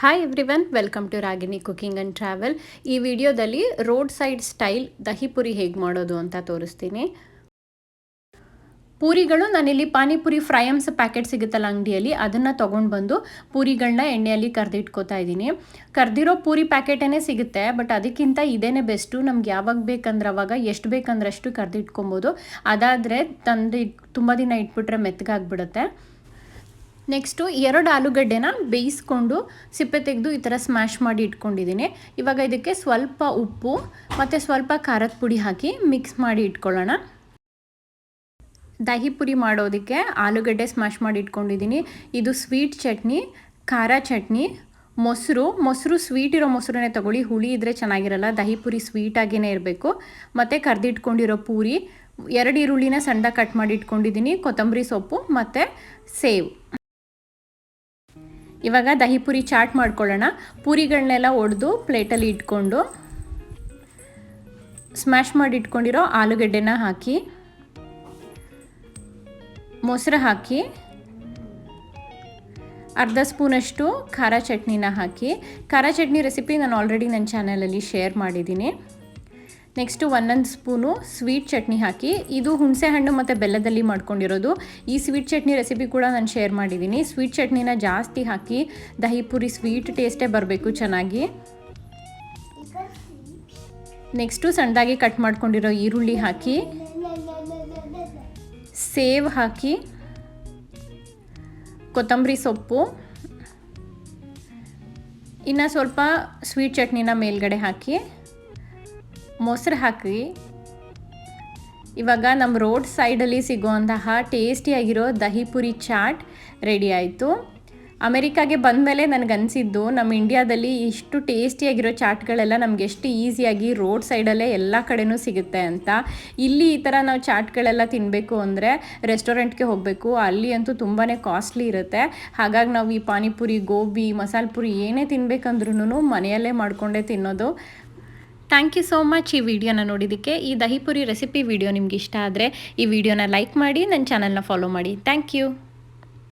Hi everyone welcome to Ragini cooking and travel ಈ ವಿಡಿಯೋದಲ್ಲಿ road side style dahi puri ಹೇಗೆ ಮಾಡೋದು ಅಂತ ತೋರಿಸ್ತೀನಿ. ಪೂರಿಗಳು ನಾನಿಲ್ಲಿ ಪಾನಿಪುರಿ ಫ್ರೈಯಮ್ಸ್ ಪ್ಯಾಕೆಟ್ ಸಿಗುತ್ತಲ್ಲ ಅಂಗಡಿಯಲ್ಲಿ, ಅದನ್ನು ತೊಗೊಂಡು ಬಂದು ಪೂರಿಗಳನ್ನ ಎಣ್ಣೆಯಲ್ಲಿ ಕರೆದಿಟ್ಕೋತಾ ಇದ್ದೀನಿ. ಕರೆದಿರೋ ಪೂರಿ ಪ್ಯಾಕೆಟೇ ಸಿಗುತ್ತೆ ಬಟ್ ಅದಕ್ಕಿಂತ ಇದೇನೇ ಬೆಸ್ಟು ನಮ್ಗೆ ಯಾವಾಗ ಬೇಕಂದ್ರೆ ಅವಾಗ ಎಷ್ಟು ಬೇಕಂದ್ರಷ್ಟು ಕರೆದಿಟ್ಕೊಬೋದು. ಅದಾದರೆ ತಂದು ತುಂಬ ದಿನ ಇಟ್ಬಿಟ್ರೆ ಮೆತ್ತಗಾಗ್ಬಿಡುತ್ತೆ ನೆಕ್ಸ್ಟು ಎರಡು ಆಲೂಗಡ್ಡೆನ ಬೇಯಿಸ್ಕೊಂಡು ಸಿಪ್ಪೆ ತೆಗೆದು ಈ ಥರ ಸ್ಮ್ಯಾಶ್ ಮಾಡಿ ಇಟ್ಕೊಂಡಿದ್ದೀನಿ. ಇವಾಗ ಇದಕ್ಕೆ ಸ್ವಲ್ಪ ಉಪ್ಪು ಮತ್ತು ಸ್ವಲ್ಪ ಖಾರದ ಪುಡಿ ಹಾಕಿ ಮಿಕ್ಸ್ ಮಾಡಿ ಇಟ್ಕೊಳ್ಳೋಣ. ದಹಿ ಪುರಿ ಮಾಡೋದಕ್ಕೆ ಆಲೂಗಡ್ಡೆ ಸ್ಮ್ಯಾಶ್ ಮಾಡಿ ಇಟ್ಕೊಂಡಿದ್ದೀನಿ. ಇದು ಸ್ವೀಟ್ ಚಟ್ನಿ, ಖಾರ ಚಟ್ನಿ, ಮೊಸರು. ಮೊಸರು ಸ್ವೀಟ್ ಇರೋ ಮೊಸರನ್ನೇ ತೊಗೊಳ್ಳಿ. ಹುಳಿ ಇದ್ದರೆ ಚೆನ್ನಾಗಿರಲ್ಲ, ದಹಿ ಪುರಿ ಸ್ವೀಟಾಗಿಯೇ ಇರಬೇಕು. ಮತ್ತು ಕರ್ದಿಟ್ಕೊಂಡಿರೋ ಪೂರಿ, ಎರಡು ಈರುಳ್ಳಿನ ಸಣ್ಣ ಕಟ್ ಮಾಡಿ ಇಟ್ಕೊಂಡಿದ್ದೀನಿ. ಕೊತ್ತಂಬರಿ ಸೊಪ್ಪು ಮತ್ತು ಸೇವ್. ಇವಾಗ ದಹಿ ಪುರಿ ಚಾಟ್ ಮಾಡ್ಕೊಳ್ಳೋಣ. ಪೂರಿಗಳನ್ನೆಲ್ಲ ಒಡೆದು ಪ್ಲೇಟಲ್ಲಿ ಇಟ್ಕೊಂಡು ಸ್ಮ್ಯಾಶ್ ಮಾಡಿ ಇಟ್ಕೊಂಡಿರೋ ಆಲೂಗಡ್ಡೆನ ಹಾಕಿ, ಮೊಸರು ಹಾಕಿ, ಅರ್ಧ ಸ್ಪೂನಷ್ಟು ಖಾರ ಚಟ್ನಿನ ಹಾಕಿ. ಖಾರ ಚಟ್ನಿ ರೆಸಿಪಿ ನಾನು ಆಲ್ರೆಡಿ ನನ್ನ ಚಾನಲಲ್ಲಿ ಶೇರ್ ಮಾಡಿದ್ದೀನಿ. ನೆಕ್ಸ್ಟು ಒಂದೊಂದು ಸ್ಪೂನು ಸ್ವೀಟ್ ಚಟ್ನಿ ಹಾಕಿ, ಇದು ಹುಣಸೆ ಹಣ್ಣು ಮತ್ತು ಬೆಲ್ಲದಲ್ಲಿ ಮಾಡ್ಕೊಂಡಿರೋದು. ಈ ಸ್ವೀಟ್ ಚಟ್ನಿ ರೆಸಿಪಿ ಕೂಡ ನಾನು ಶೇರ್ ಮಾಡಿದ್ದೀನಿ ಸ್ವೀಟ್ ಚಟ್ನಿನ ಜಾಸ್ತಿ ಹಾಕಿ ದಹಿ ಪುರಿ ಸ್ವೀಟ್ ಟೇಸ್ಟೇ ಬರಬೇಕು ಚೆನ್ನಾಗಿ. ನೆಕ್ಸ್ಟು ಸಣ್ಣದಾಗಿ ಕಟ್ ಮಾಡ್ಕೊಂಡಿರೋ ಈರುಳ್ಳಿ ಹಾಕಿ, ಸೇವ್ ಹಾಕಿ, ಕೊತ್ತಂಬರಿ ಸೊಪ್ಪು, ಇನ್ನು ಸ್ವಲ್ಪ ಸ್ವೀಟ್ ಚಟ್ನಿನ ಮೇಲ್ಗಡೆ ಹಾಕಿ. ಮೊಸರು ಹಾಕಿ ಇವಾಗ ನಮ್ಮ ರೋಡ್ ಸೈಡಲ್ಲಿ ಸಿಗುವಂತಹ ಟೇಸ್ಟಿಯಾಗಿರೋ ದಹಿ ಪುರಿ ಚಾಟ್ ರೆಡಿ ಆಯಿತು. ಅಮೆರಿಕಾಗೆ ಬಂದ ಮೇಲೆ ನನಗನ್ಸಿದ್ದು ನಮ್ಮ ಇಂಡಿಯಾದಲ್ಲಿ ಇಷ್ಟು ಟೇಸ್ಟಿಯಾಗಿರೋ ಚಾಟ್ಗಳೆಲ್ಲ ನಮ್ಗೆ ಎಷ್ಟು ಈಸಿಯಾಗಿ ರೋಡ್ ಸೈಡಲ್ಲೇ ಎಲ್ಲ ಕಡೆನೂ ಸಿಗುತ್ತೆ ಅಂತ. ಇಲ್ಲಿ ಈ ಥರ ನಾವು ಚಾಟ್ಗಳೆಲ್ಲ ತಿನ್ನಬೇಕು ಅಂದರೆ ರೆಸ್ಟೋರೆಂಟ್ಗೆ ಹೋಗಬೇಕು. ಅಲ್ಲಿ ಅಂತೂ ತುಂಬಾ ಕಾಸ್ಟ್ಲಿ ಇರುತ್ತೆ. ಹಾಗಾಗಿ ನಾವು ಈ ಪಾನಿಪುರಿ, ಗೋಬಿ, ಮಸಾಲೆ ಪುರಿ ಏನೇ ತಿನ್ಬೇಕಂದ್ರೂ ಮನೆಯಲ್ಲೇ ಮಾಡಿಕೊಂಡೇ ತಿನ್ನೋದು ಥ್ಯಾಂಕ್ ಯು ಸೋ ಮಚ್ ಈ ವಿಡಿಯೋನ ನೋಡಿದ್ದಕ್ಕೆ. ಈ ದಹಿಪುರಿ ರೆಸಿಪಿ ವಿಡಿಯೋ ನಿಮ್ಗೆ ಇಷ್ಟ ಆದರೆ ಈ ವಿಡಿಯೋನ ಲೈಕ್ ಮಾಡಿ ನನ್ನ ಚಾನಲ್ನ ಫಾಲೋ ಮಾಡಿ. Thank you